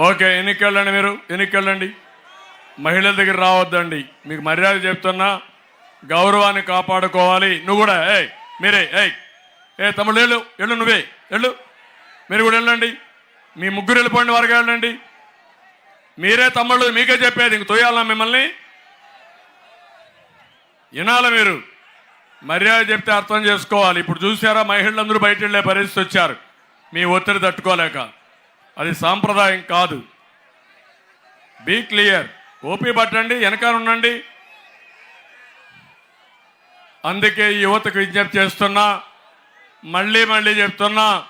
Okay ఎన్నికి వెళ్ళండి మీరు? ఎన్నికి వెళ్ళండి మహిళల దగ్గర రావద్దండి. మీకు మర్యాద చెప్తున్నా గౌరవాన్ని కాపాడుకోవాలి. నువ్వు కూడా ఏయ్ మీరే ఏయ్ ఏ తమ్ముడు వెళ్ళు వెళ్ళు నువ్వే వెళ్ళు. మీరు కూడా వెళ్ళండి. మీ ముగ్గురు వెళ్ళిపోండి వరకు వెళ్ళండి. మీరే తమ్ముళ్ళు మీకే చెప్పేది ఇంక తోయాలా మిమ్మల్ని? వినాలి మీరు? మర్యాద చెప్తే అర్థం చేసుకోవాలి. ఇప్పుడు చూసారా మహిళలందరూ బయట వెళ్ళే పరిస్థితి వచ్చారు. మీ ఒత్తిడి తట్టుకోలేక. అది సాంప్రదాయం కాదు. బీ క్లియర్ ఓపీ పట్టండి వెనకాల ఉండండి. అందుకే యువతకు విజ్ఞప్తి చేస్తున్నా మళ్ళీ మళ్ళీ చెప్తున్నా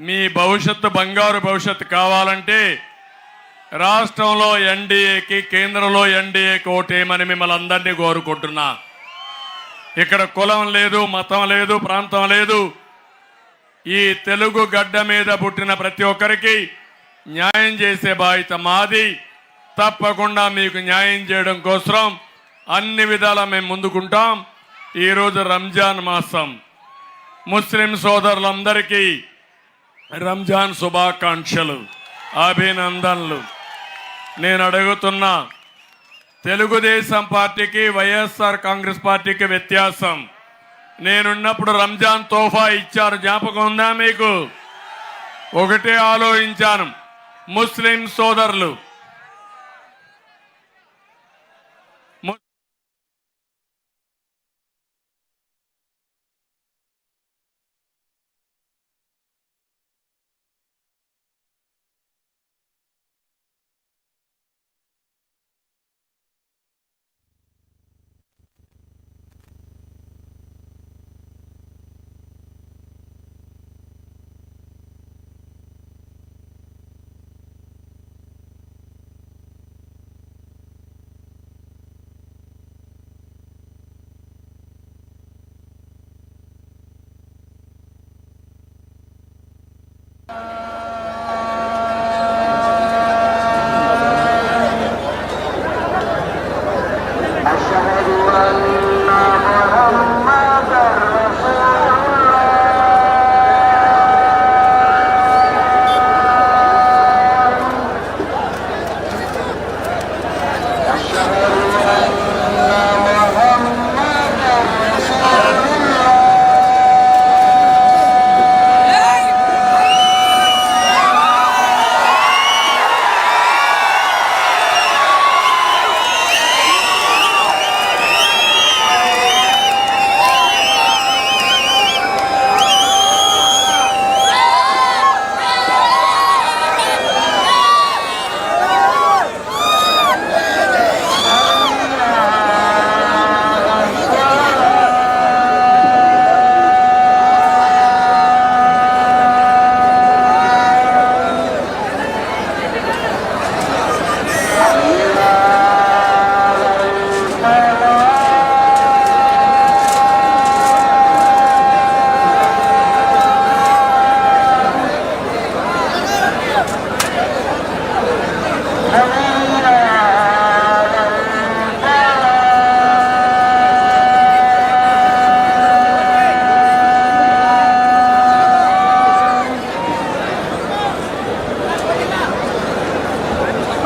మీ భవిష్యత్తు బంగారు భవిష్యత్తు కావాలంటే రాష్ట్రంలో ఎన్డీఏకి కేంద్రంలో ఎన్డీఏకి ఓటేయమని మిమ్మల్ని అందరినీ కోరుకుంటున్నా. ఇక్కడ కులం లేదు మతం లేదు ప్రాంతం లేదు ఈ తెలుగు గడ్డ మీద పుట్టిన ప్రతి ఒక్కరికి న్యాయం చేసే బాధ్యత మాది. తప్పకుండా మీకు న్యాయం చేయడం కోసం అన్ని విధాలా మేము ముందుకుంటాం. ఈరోజు రంజాన్ మాసం. ముస్లిం సోదరులందరికీ రంజాన్ శుభాకాంక్షలు అభినందనలు. నేను అడుగుతున్నా తెలుగుదేశం పార్టీకి వైఎస్ఆర్ కాంగ్రెస్ పార్టీకి వ్యత్యాసం? నేనున్నప్పుడు రంజాన్ తోఫా ఇచ్చారు. జ్ఞాపకం ఉందా మీకు? ఒకటే ఆలోచించాను. ముస్లిం సోదరులు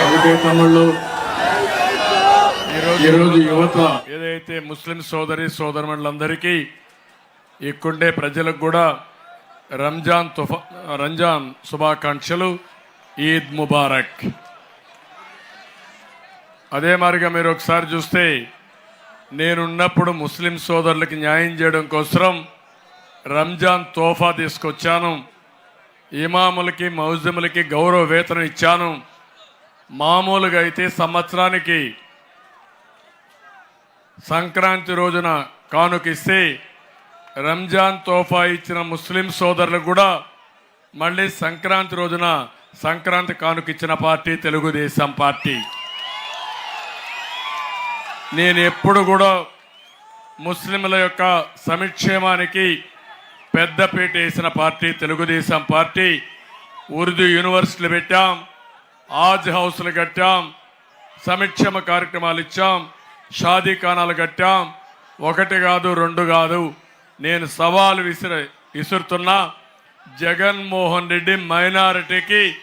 ఒకటే తమ్ముళ్ళు ఈరోజు యువత ఏదైతే ముస్లిం సోదరి సోదరులందరికీ ఇక్కడే ప్రజలకు కూడా రంజాన్ తుఫా రంజాన్ శుభాకాంక్షలు. ఈద్ ముబారక్. అదే మారిగా మీరు ఒకసారి చూస్తే నేనున్నప్పుడు ముస్లిం సోదరులకి న్యాయం చేయడం కోసం రంజాన్ తోఫా తీసుకొచ్చాను. ఇమాములకి మౌజములకి గౌరవ వేతనం ఇచ్చాను. మామూలుగా అయితే సంవత్సరానికి సంక్రాంతి రోజున కానుకిస్తే రంజాన్ తోఫా ఇచ్చిన ముస్లిం సోదరులకు కూడా మళ్ళీ సంక్రాంతి రోజున సంక్రాంతి కానుకిచ్చిన పార్టీ తెలుగుదేశం పార్టీ. నేను ఎప్పుడు కూడా ముస్లింల యొక్క సంక్షేమానికి పెద్దపీట వేసిన పార్టీ తెలుగుదేశం పార్టీ. ఉర్దూ యూనివర్సిటీలు పెట్టాం ఆజ్ హౌస్లు కట్టాం సంక్షేమ కార్యక్రమాలు ఇచ్చాం. షాదీ ఖానాలు కట్టాం. ఒకటి కాదు రెండు కాదు. నేను సవాలు విసిర విసురుతున్నా. జగన్మోహన్ రెడ్డి మైనారిటీకి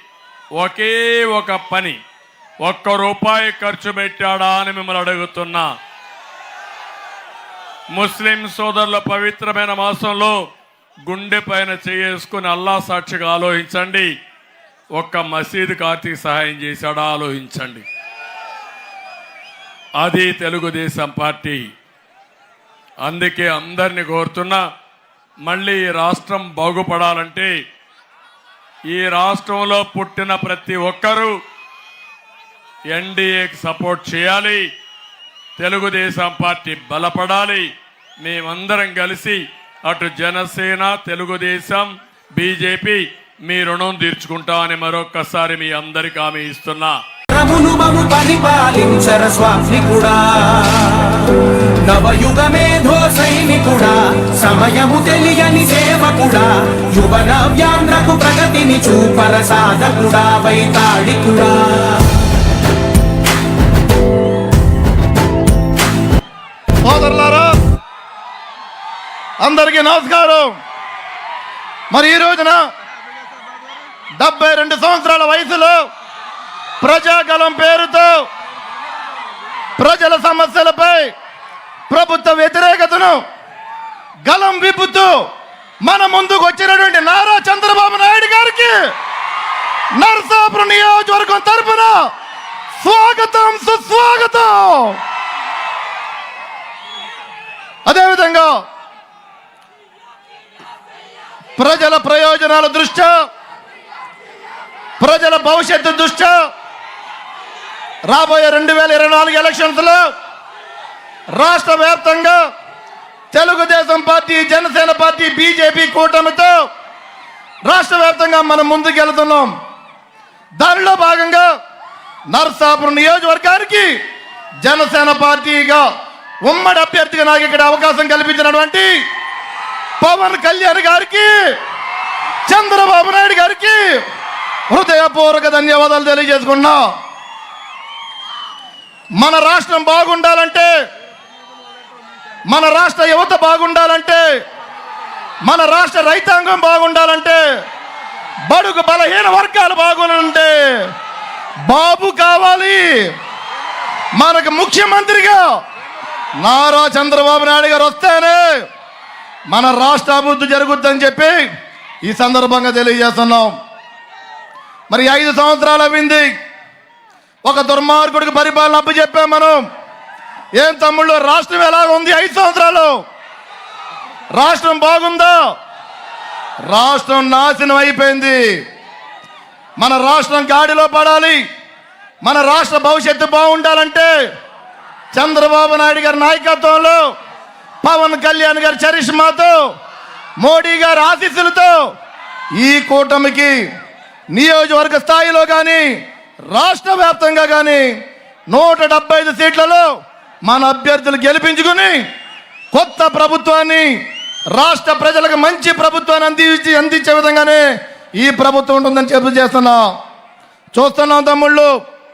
ఒకే ఒక పని. ఒక్క రూపాయి ఖర్చు పెట్టాడా అని మిమ్మల్ని అడుగుతున్నా. ముస్లిం సోదరుల పవిత్రమైన మాసంలో గుండె పైన చేసుకుని అల్లా సాక్షిగా ఆలోచించండి. ఒక్క మసీదు ఆర్థిక సహాయం చేశాడా? ఆలోచించండి. అది తెలుగుదేశం పార్టీ. అందుకే అందరిని కోరుతున్నా మళ్ళీ ఈ రాష్ట్రం బాగుపడాలంటే ఈ రాష్ట్రంలో పుట్టిన ప్రతి ఒక్కరూ ఎన్డీఏకి సపోర్ట్ చేయాలి తెలుగుదేశం పార్టీ బలపడాలి మేమందరం కలిసి అటు జనసేన తెలుగుదేశం బీజేపీ మీ రుణం తీర్చుకుంటామని మరొక్కసారి మీ అందరికి హామీ ఇస్తున్నా. రమును మము పరిపాలించర స్వామికుడా నవయుగ మేధో సైనికుడా సమయము తెలియని సేవకుడా యువ నవ్యాంధ్రకు ప్రగతిని చూపర సాధకుడా వైతాళికుడా. సోదరులారా అందరికీ నమస్కారం. మరి ఈ రోజున డెబ్బై రెండు సంవత్సరాల వయసులో ప్రజాగలం పేరుతో ప్రజల సమస్యలపై ప్రభుత్వ వ్యతిరేకతను గలం విప్పుతూ మన ముందుకు వచ్చినటువంటి నారా చంద్రబాబు నాయుడు గారికి నర్సాపురం నియోజకవర్గం తరపున స్వాగతం సుస్వాగతం. అదేవిధంగా ప్రజల ప్రయోజనాల దృష్ట్యా ప్రజల భవిష్యత్తు దృష్ట్యా రాబోయే రెండు వేల ఇరవై నాలుగు ఎలక్షన్స్లో రాష్ట్ర వ్యాప్తంగా Telugu Desam party Janasena party BJP కూటమితో రాష్ట్ర వ్యాప్తంగా మనం ముందుకెళ్తున్నాం. దానిలో భాగంగా నర్సాపురం నియోజకవర్గానికి జనసేన పార్టీగా ఉమ్మడి అభ్యర్థిగా నాకు ఇక్కడ అవకాశం కల్పించినటువంటి పవన్ కళ్యాణ్ గారికి చంద్రబాబు నాయుడు గారికి హృదయపూర్వక ధన్యవాదాలు తెలియజేసుకున్నాం మన రాష్ట్రం బాగుండాలంటే మన రాష్ట్ర యువత బాగుండాలంటే మన రాష్ట్ర రైతాంగం బాగుండాలంటే బడుగు బలహీన వర్గాలు బాగుండాలంటే బాబు కావాలి. మనకు ముఖ్యమంత్రిగా నారా చంద్రబాబు నాయుడు గారు వస్తేనే మన రాష్ట్ర అభివృద్ధి జరుగుద్దని చెప్పి ఈ సందర్భంగా తెలియజేస్తున్నాం. మరి ఐదు సంవత్సరాలు అయింది. ఒక దుర్మార్గుడికి పరిపాలన అప్పు చెప్పాం మనం. ఏం తమ్ముళ్ళు రాష్ట్రం ఎలా ఉంది ఐదు సంవత్సరాలు? రాష్ట్రం బాగుందా? రాష్ట్రం నాశనం అయిపోయింది. మన రాష్ట్రం గాడిలో పడాలి. మన రాష్ట్ర భవిష్యత్తు బాగుండాలంటే చంద్రబాబు నాయుడు గారి నాయకత్వంలో పవన్ కళ్యాణ్ గారి చరిష్మాతో మోడీ గారి ఆశీస్సులతో ఈ కూటమికి నియోజకవర్గ స్థాయిలో కానీ రాష్ట్ర వ్యాప్తంగా కానీ నూట డెబ్బై ఐదు సీట్లలో మన అభ్యర్థులు గెలిపించుకుని కొత్త ప్రభుత్వాన్ని రాష్ట్ర ప్రజలకు మంచి ప్రభుత్వాన్ని అందించి అందించే విధంగానే ఈ ప్రభుత్వం ఉంటుందని చెప్పు చేస్తున్నాం. చూస్తున్నాం తమ్ముళ్ళు.